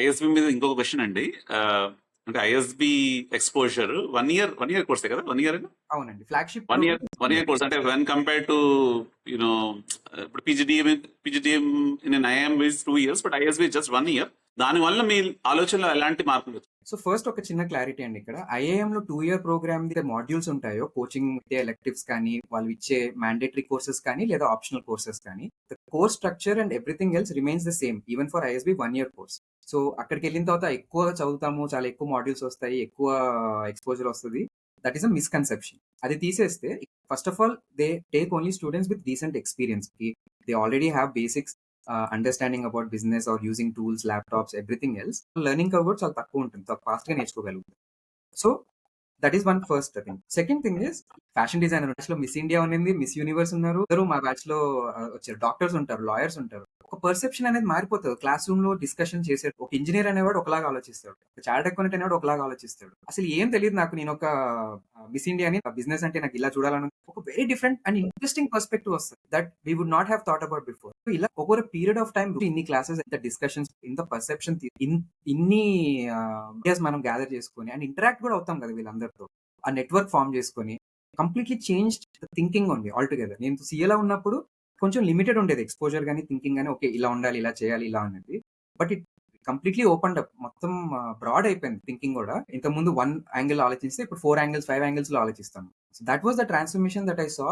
ISB మీద ఇంకొక question అండి. అంటే ISB exposure one year one year కోర్సే కదా? వన్ ఇయర్ అవునండి. Flagship one year one year course అంటే when compare to you know ఇప్పుడు PGDM PGDM in IIM is two years but ISB just one year దానివల్ల మీ ఆలోచనలో ఎలాంటి మార్పులు? So first ఒక చిన్న క్లారిటీ అండి ఇక్కడ. ఐఏఎం లో టూ ఇయర్ ప్రోగ్రామ్ మాడ్యూల్స్ ఉంటాయో కోచింగ్ ఎలెక్టివ్స్ కానీ వాళ్ళు ఇచ్చే మ్యాండేటరీ కోర్సెస్ కానీ లేదా ఆప్షనల్ కోర్సెస్ కానీ the course structure and everything else remains the same even for ISB one year course so అక్కడికి వెళ్ళిన తర్వాత ఎక్కువ చదువుతాము చాలా ఎక్కువ మాడ్యూల్స్ వస్తాయి ఎక్కువ ఎక్స్పోజర్ వస్తుంది. That is a misconception. అది తీసేస్తే first of all they take only students with recent experience they already have basics understanding about business are using tools laptops everything else. Learning cover చాలా తక్కువ ఉంటుంది. చాలా ఫాస్ట్గా నేర్చుకోగలుగుతారు. So that is one first thing. Second thing is fashion designer. బ్యాచ్లో miss India ఉన్నింది miss universe ఉన్నారు. అందరూ మా బ్యాచ్లో వచ్చారు. డాక్టర్స్ ఉంటారు లాయర్స్ ఉంటారు. ఒక పర్సెప్షన్ అనేది మారిపోతుంది. క్లాస్ రూమ్లో డిస్కషన్ చేసే ఒక ఇంజనీర్ అనేవాడు ఒకలాగా ఆలోచిస్తాడు. ఒక చార్ట్ అకౌంట్ అనేవాడు ఒకలాగా ఆలోచిస్తాడు. అసలు ఏం తెలియదు నాకు నేను ఒక మిస్ ఇండియా అని బిజినెస్ అంటే నాకు ఇలా చూడాలని ఒక very different and interesting perspective వస్తుంది that we would not have thought about before ఇలా ఒక్కొక్క పీరియడ్ ఆఫ్ టైం ఇన్ని క్లాసెస్ ఇంత డిస్కషన్స్ ఇంత పర్సెప్షన్ ఇన్ని ఐడియాస్ మనం గ్యాదర్ చేసుకొని అండ్ ఇంటరాక్ట్ కూడా అవుతాం కదా వీళ్ళందరితో. ఆ నెట్వర్క్ ఫామ్ చేసుకొని కంప్లీట్లీ చేంజ్ థింకింగ్ ఉంది ఆల్ టుగెదర్ నేను సీఏలో ఉన్నప్పుడు కొంచెం లిమిటెడ్ ఉండేది ఎక్స్పోజర్ కానీ థింకింగ్ కానీ ఓకే ఇలా ఉండాలి ఇలా చేయాలి ఇలా అనేది but it completely open up మొత్తం బ్రాడ్ అయిపోయింది థింకింగ్ కూడా. ఇంత ముందు వన్ యాంగిల్ ఆలోచిస్తే ఇప్పుడు ఫోర్ యాంగిల్స్ ఫైవ్ యాంగిల్స్లో ఆలోచిస్తాను. That was the transformation that I saw